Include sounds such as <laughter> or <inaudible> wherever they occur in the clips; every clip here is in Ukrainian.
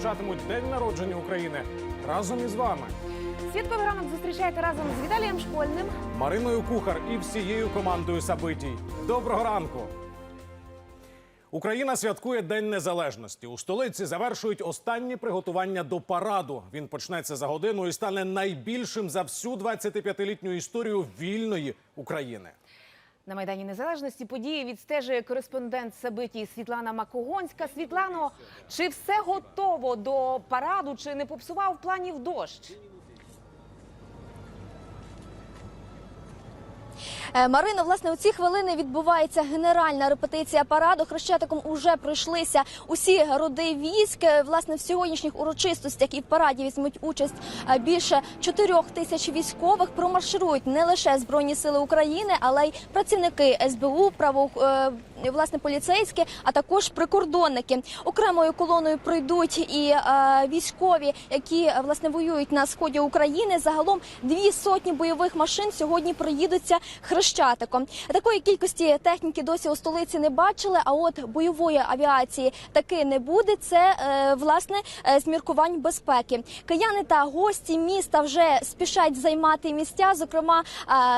відзначатимуть День народження України разом із вами. Святковий ранок зустрічайте разом з Віталієм Школьним. Мариною Кухар і всією командою Сабитій. Доброго ранку! Україна святкує День Незалежності. У столиці завершують останні приготування до параду. Він почнеться за годину і стане найбільшим за всю 25-літню історію вільної України. На майдані незалежності події відстежує кореспондент Сабиті Світлана Макогонська. Світлано, чи все готово до параду, чи не попсував планів дощ? Марино, власне, у ці хвилини відбувається генеральна репетиція параду. Хрещатиком уже пройшлися усі роди військ. Е, Власне, в сьогоднішніх урочистостях і в параді візьмуть участь е, більше чотирьох тисяч військових. Промарширують не лише збройні сили України, але й працівники СБУ, право е, власне поліцейські, а також прикордонники. Окремою колоною пройдуть і е, військові, які е, власне воюють на сході України. Загалом дві сотні бойових машин сьогодні проїдуться хрещатиком. Такої кількості техніки досі у столиці не бачили. А от бойової авіації таки не буде. Це е, власне е, з міркувань безпеки. Кияни та гості міста вже спішать займати місця, зокрема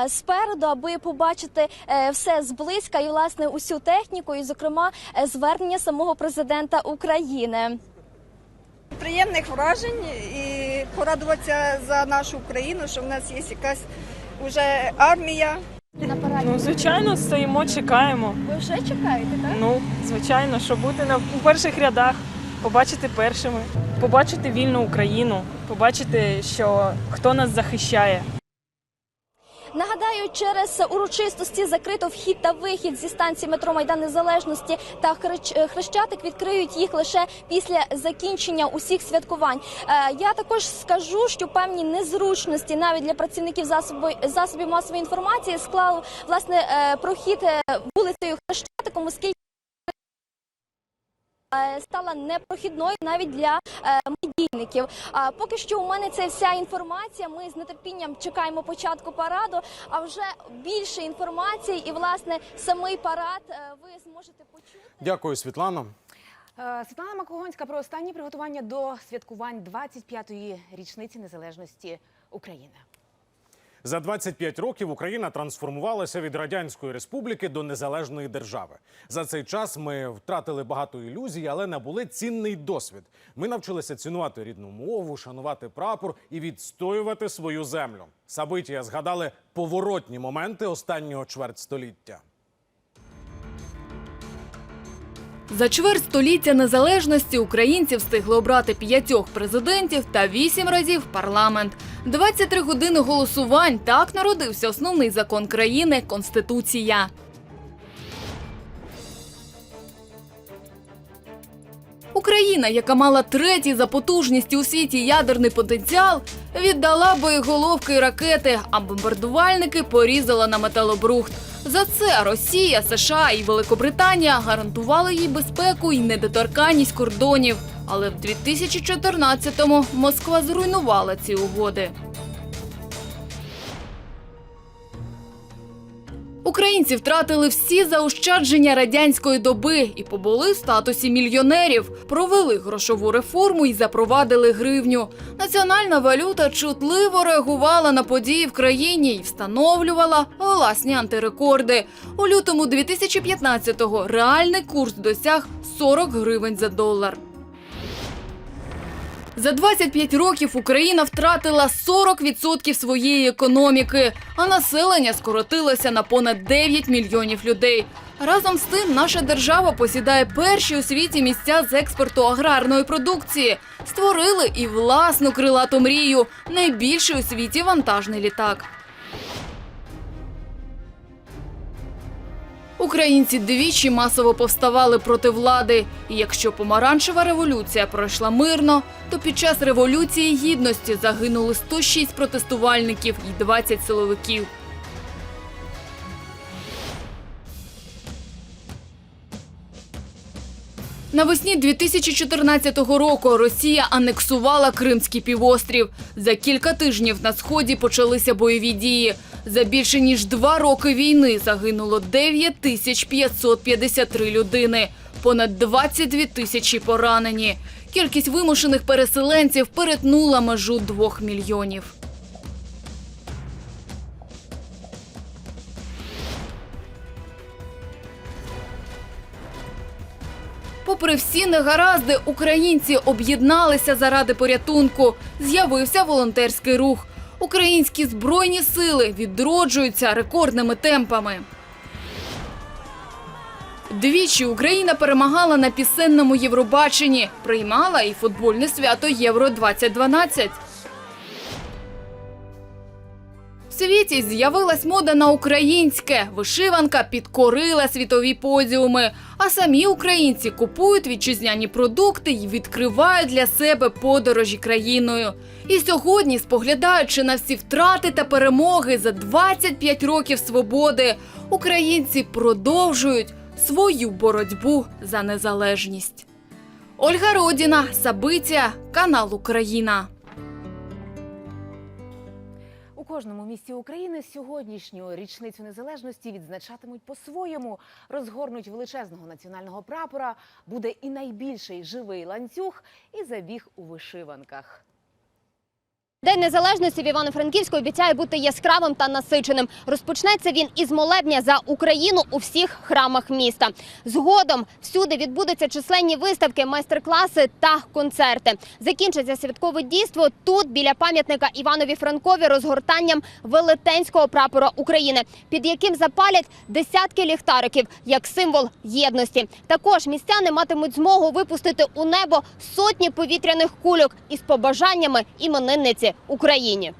е, спереду, аби побачити все зблизька і власне усю техніку, і зокрема звернення самого президента України. приємних вражень і порадуватися за нашу Україну, що в нас є якась уже армія. На параді Ну, звичайно, стоїмо, чекаємо. ви вже чекаєте, так? Ну, звичайно, щоб бути на у перших рядах, побачити першими, побачити вільну Україну, побачити, що хто нас захищає. Нагадаю, через урочистості закрито вхід та вихід зі станції метро Майдан Незалежності та е, Хрещатик відкриють їх лише після закінчення усіх святкувань. Е, Я також скажу, що певні незручності навіть для працівників засобів, масової інформації склав власне е, прохід вулицею Хрещатиком, оскільки стала непрохідною навіть для е, медійників. А поки що у мене це вся інформація. Ми з нетерпінням чекаємо початку параду. А вже більше інформації і власне самий парад е, ви зможете почути. Дякую, Світлано. Е, Світлана Макогонська про останні приготування до святкувань 25-ї річниці незалежності України. За 25 років Україна трансформувалася від радянської республіки до незалежної держави. За цей час ми втратили багато ілюзій, але набули цінний досвід. Ми навчилися цінувати рідну мову, шанувати прапор і відстоювати свою землю. Сабитія згадали поворотні моменти останнього чвертьстоліття. За чверть століття незалежності українці встигли обрати п'ятьох президентів та вісім разів парламент. 23 години голосувань. Так народився основний закон країни Конституція. Україна, яка мала третій за потужністю у світі ядерний потенціал, віддала боєголовки і ракети, а бомбардувальники порізала на металобрухт. За це Росія, США і Великобританія гарантували їй безпеку і недоторканність кордонів. Але в 2014-му Москва зруйнувала ці угоди. Українці втратили всі заощадження радянської доби і побули в статусі мільйонерів, провели грошову реформу і запровадили гривню. Національна валюта чутливо реагувала на події в країні і встановлювала власні антирекорди. У лютому 2015-го реальний курс досяг 40 гривень за долар. За 25 років Україна втратила 40% своєї економіки, а населення скоротилося на понад 9 мільйонів людей. Разом з тим, наша держава посідає перші у світі місця з експорту аграрної продукції. Створили і власну крилату мрію найбільший у світі вантажний літак. Українці двічі масово повставали проти влади. І якщо помаранчева революція пройшла мирно, то під час революції гідності загинули 106 протестувальників і 20 силовиків. Навесні 2014 року Росія анексувала Кримський півострів. За кілька тижнів на сході почалися бойові дії. За більше ніж два роки війни загинуло 9553 людини, понад 22 тисячі поранені. Кількість вимушених переселенців перетнула межу двох мільйонів. Попри всі негаразди, українці об'єдналися заради порятунку. З'явився волонтерський рух. Українські збройні сили відроджуються рекордними темпами. Двічі Україна перемагала на пісенному Євробаченні, приймала і футбольне свято Євро 2012 світі з'явилась мода на українське. Вишиванка підкорила світові подіуми. А самі українці купують вітчизняні продукти і відкривають для себе подорожі країною. І сьогодні, споглядаючи на всі втрати та перемоги за 25 років свободи, українці продовжують свою боротьбу за незалежність. Ольга Родіна, Сабиця, канал Україна. Кожному місті України сьогоднішню річницю незалежності відзначатимуть по-своєму. Розгорнуть величезного національного прапора. Буде і найбільший живий ланцюг, і забіг у вишиванках. День незалежності в Івано-Франківську обіцяє бути яскравим та насиченим. Розпочнеться він із молебня за Україну у всіх храмах міста. Згодом всюди відбудуться численні виставки, майстер-класи та концерти. Закінчиться святкове дійство тут, біля пам'ятника Іванові Франкові, розгортанням велетенського прапора України, під яким запалять десятки ліхтариків як символ єдності. Також містяни матимуть змогу випустити у небо сотні повітряних кульок із побажаннями іменинниці Україні.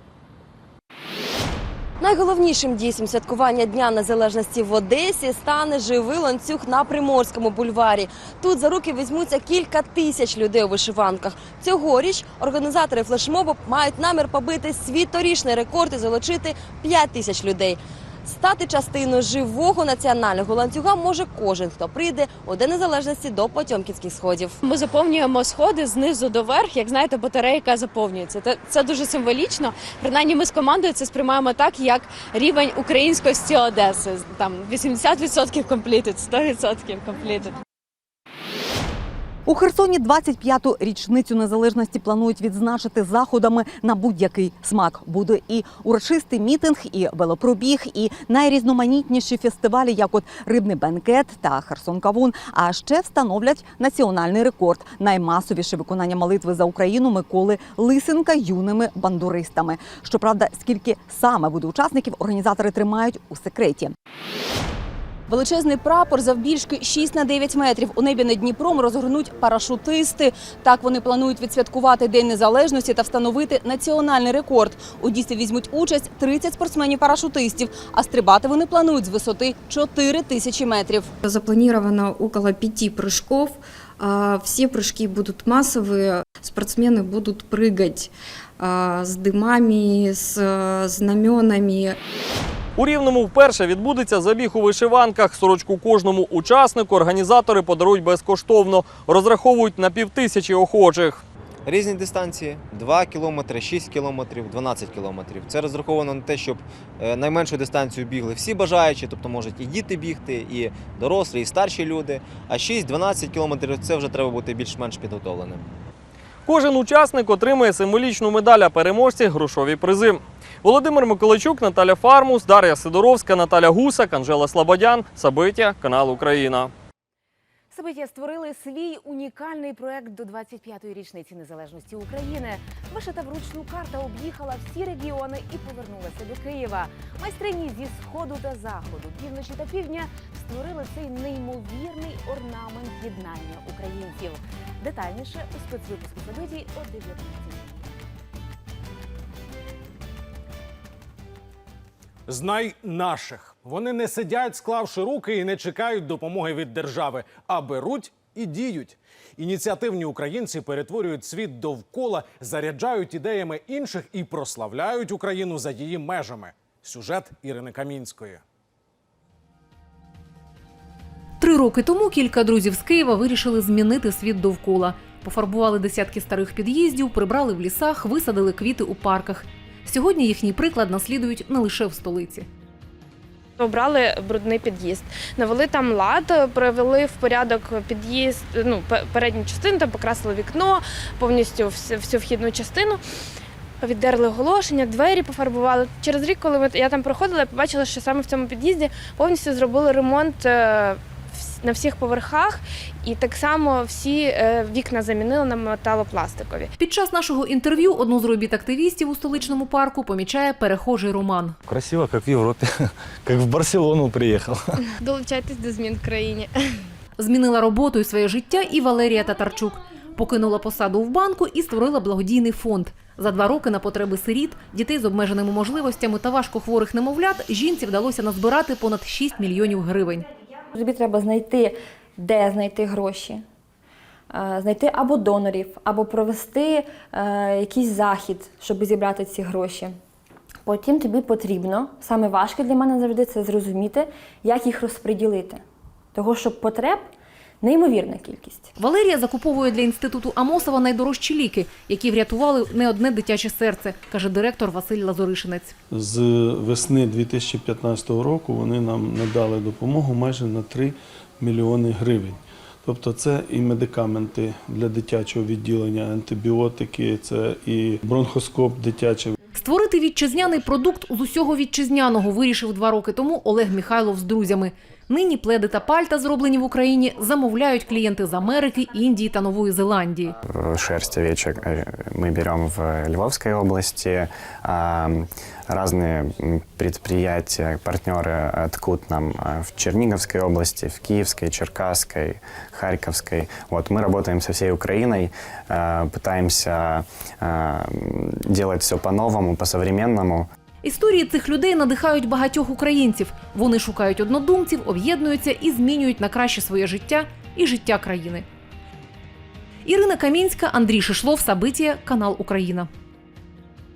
Найголовнішим дійством святкування Дня Незалежності в Одесі стане живий ланцюг на Приморському бульварі. Тут за руки візьмуться кілька тисяч людей у вишиванках. Цьогоріч організатори флешмобу мають намір побити світорічний рекорд і залучити 5 тисяч людей. Стати частиною живого національного ланцюга може кожен, хто прийде у День Незалежності до Потьомкінських сходів. Ми заповнюємо сходи знизу до верх, як знаєте, батарейка заповнюється. Це, це дуже символічно. Принаймні, ми з командою це сприймаємо так, як рівень українськості Одеси. Там 80% комплітит, 100% completed. У Херсоні 25-ту річницю незалежності планують відзначити заходами на будь-який смак. Буде і урочистий мітинг, і велопробіг, і найрізноманітніші фестивалі, як от рибний бенкет та Херсон Кавун. А ще встановлять національний рекорд наймасовіше виконання молитви за Україну Миколи Лисенка юними бандуристами. Щоправда, скільки саме буде учасників, організатори тримають у секреті. Величезний прапор завбільшки 6 на 9 метрів. У небі над Дніпром розгорнуть парашутисти. Так вони планують відсвяткувати День Незалежності та встановити національний рекорд. У дійстві візьмуть участь 30 спортсменів-парашутистів, а стрибати вони планують з висоти 4 тисячі метрів. Запланировано около пяти прыжков. А, Все прыжки будут массовые. Спортсмены будут прыгать а, с дымами, с э, знаменами. У Рівному вперше відбудеться забіг у вишиванках. Сорочку кожному учаснику організатори подарують безкоштовно. Розраховують на півтисячі охочих. Різні дистанції 2 кілометри, 6 кілометрів, 12 кілометрів. Це розраховано на те, щоб е, найменшу дистанцію бігли всі бажаючі, тобто можуть і діти бігти, і дорослі, і старші люди. А 6-12 кілометрів це вже треба бути більш-менш підготовленим. Кожен учасник отримує символічну медаль, а переможці грошові призи. Володимир Миколайчук, Наталя Фармус, Дар'я Сидоровська, Наталя Гусак, Анжела Слободян, Сабиття, канал Україна. Собиття створили свій унікальний проект до 25-ї річниці незалежності України. Вишита вручну карта об'їхала всі регіони і повернулася до Києва. Майстрині зі сходу та заходу, півночі та півдня створили цей неймовірний орнамент єднання українців. Детальніше у спецвипуску собиті о 19 Знай наших. Вони не сидять, склавши руки і не чекають допомоги від держави, а беруть і діють. Ініціативні українці перетворюють світ довкола, заряджають ідеями інших і прославляють Україну за її межами. Сюжет Ірини Камінської. Три роки тому кілька друзів з Києва вирішили змінити світ довкола. Пофарбували десятки старих під'їздів, прибрали в лісах, висадили квіти у парках. Сьогодні їхній приклад наслідують не лише в столиці. Обрали брудний під'їзд, навели там лад, привели в порядок під'їзд, ну передню частину, там покрасили вікно, повністю всю, вхідну частину. Віддерли оголошення, двері пофарбували. Через рік, коли я там проходила, я побачила, що саме в цьому під'їзді повністю зробили ремонт е, на всіх поверхах, і так само всі е, вікна замінили на металопластикові. Під час нашого інтерв'ю одну з робіт активістів у столичному парку помічає перехожий Роман. Красиво, как в Европе, как <laughs> в Барселону приехал. <laughs> Долучайтесь до змін в країні. Змінила роботу і своє життя і Валерія Татарчук. Покинула посаду в банку і створила благодійний фонд. За два роки на потреби сиріт, дітей з обмеженими можливостями та важкохворих немовлят жінці вдалося назбирати понад 6 мільйонів гривень. Тобі треба знайти, де знайти гроші, е, знайти або донорів, або провести е, якийсь захід, щоб зібрати ці гроші. Потім тобі потрібно, саме важке для мене завжди це зрозуміти, як їх розподілити. Того, що потреб неймовірна кількість. Валерія закуповує для інституту Амосова найдорожчі ліки, які врятували не одне дитяче серце, каже директор Василь Лазоришинець. З весни 2015 року вони нам надали допомогу майже на 3 мільйони гривень. Тобто це і медикаменти для дитячого відділення, антибіотики, це і бронхоскоп дитячий. Створити вітчизняний продукт з усього вітчизняного вирішив два роки тому Олег Міхайлов з друзями. Нині пледи та пальта, зроблені в Україні, замовляють клієнти з Америки, Індії та Нової Зеландії. Шерсть овечек э, мы берем в Львовской области. а, Разные м, предприятия, партнеры ткут нам а, в Черниговской области, в Киевской, Черкасской, Харьковской. Вот, мы работаем со всей Украиной, а, пытаемся а, м, делать все по-новому, по-современному. Історії цих людей надихають багатьох українців. Вони шукають однодумців, об'єднуються і змінюють на краще своє життя і життя країни. Ірина Камінська, Андрій Шишлов, Сабитія, канал Україна.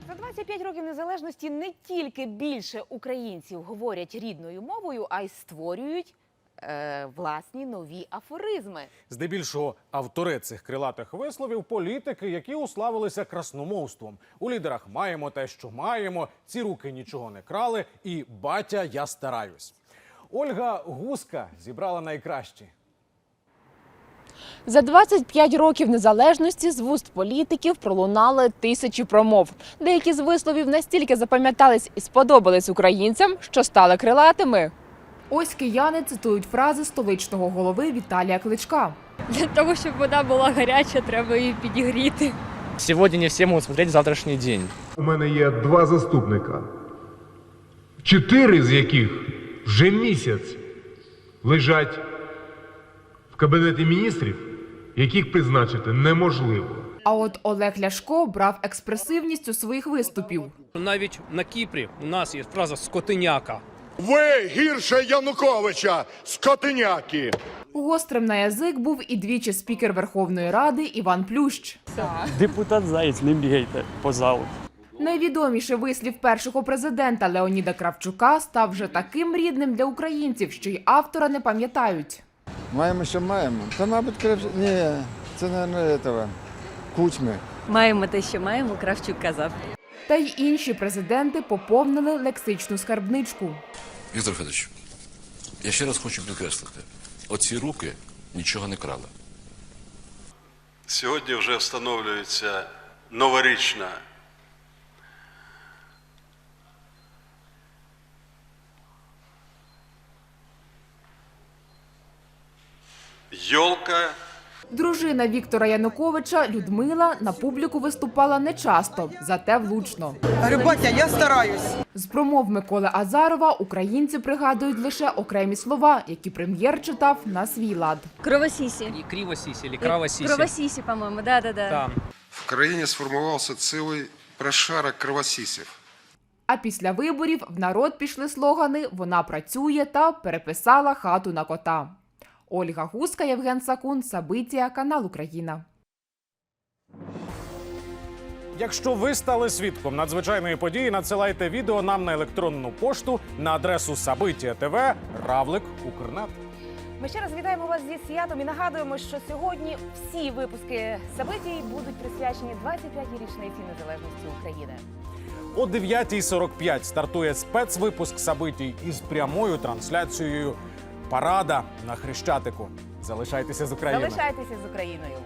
За 25 років незалежності не тільки більше українців говорять рідною мовою, а й створюють е, власні нові афоризми. Здебільшого автори цих крилатих висловів політики, які уславилися красномовством. У лідерах маємо те, що маємо. Ці руки нічого не крали. І батя, я стараюсь. Ольга Гуска зібрала найкращі. За 25 років незалежності з вуст політиків пролунали тисячі промов. Деякі з висловів настільки запам'ятались і сподобались українцям, що стали крилатими. Ось кияни цитують фрази столичного голови Віталія Кличка. Для того, щоб вода була гаряча, треба її підігріти. Сегодня не все могут смотреть завтрашний день. У мене є два заступника, чотири з яких вже місяць лежать в кабінеті міністрів, яких призначити неможливо. А от Олег Ляшко брав експресивність у своїх виступів. Навіть на Кіпрі у нас є фраза скотиняка. Ви гірше Януковича, скотиняки! Гострим на язик був і двічі спікер Верховної Ради Іван Плющ. Депутат Заєць, не бігайте по залу. Найвідоміший вислів першого президента Леоніда Кравчука став вже таким рідним для українців, що й автора не пам'ятають. Маємо, що маємо. Та, мабуть, крив... Ні, це не, не этого. Кучми. Маємо те, що маємо, Кравчук казав. Та й інші президенти поповнили лексичну скарбничку. Віктор Федорович, я ще раз хочу підкреслити: оці руки нічого не крали. Сьогодні вже встановлюється новорічна йолка. Дружина Віктора Януковича Людмила на публіку виступала нечасто, зате влучно. Батя, я стараюсь. З промов Миколи Азарова українці пригадують лише окремі слова, які прем'єр читав на свій лад. Кровосісі. Кривосісі, или кравосісі. Кровосісі, по-моєму, да-да-да. Там. В країні сформувався цілий прошарок кровосісів. А після виборів в народ пішли слогани Вона працює та переписала хату на кота. Ольга Гуска, Євген Сакун, Сабитія, канал Україна. Якщо ви стали свідком надзвичайної події, надсилайте відео нам на електронну пошту на адресу Сабиття ТВ Равлик Укрнет. Ми ще раз вітаємо вас зі святом і нагадуємо, що сьогодні всі випуски Сабитій будуть присвячені 25-й річниці незалежності України. О 9.45 стартує спецвипуск Сабитій із прямою трансляцією парада на Хрещатику. Залишайтеся з Україною. Залишайтеся з Україною.